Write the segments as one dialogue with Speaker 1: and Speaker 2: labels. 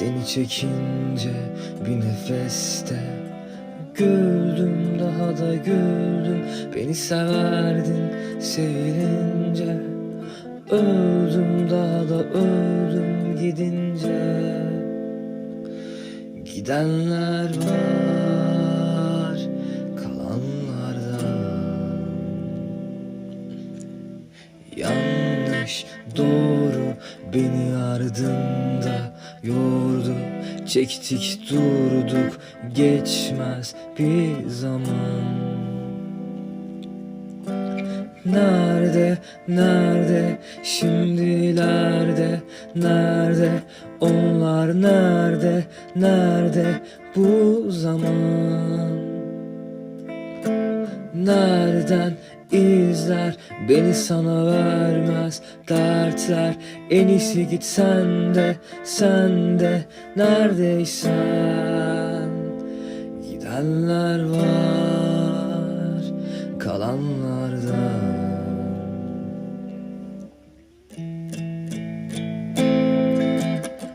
Speaker 1: Seni çekince bir nefeste Güldüm daha da güldüm. Beni severdin sevilince Öldüm daha da öldüm gidince. Gidenler var kalanlardan Yanlış. Doğru beni ardında yordu Çektik durduk geçmez bir zaman Nerede, nerede, şimdilerde, nerede, onlar nerede, nerede bu zaman? Nereden izler beni sana vermez dertler. En iyisi git sen de sen de neredeysen. Gidenler var kalanlardan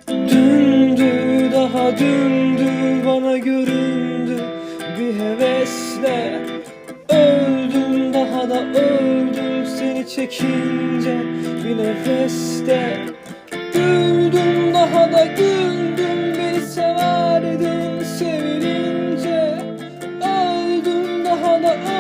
Speaker 1: Dündü daha dündü bana göründü. Bir hevesle çekince bir nefeste Güldüm daha da güldüm. Beni severdin sevilince Öldüm daha da öldüm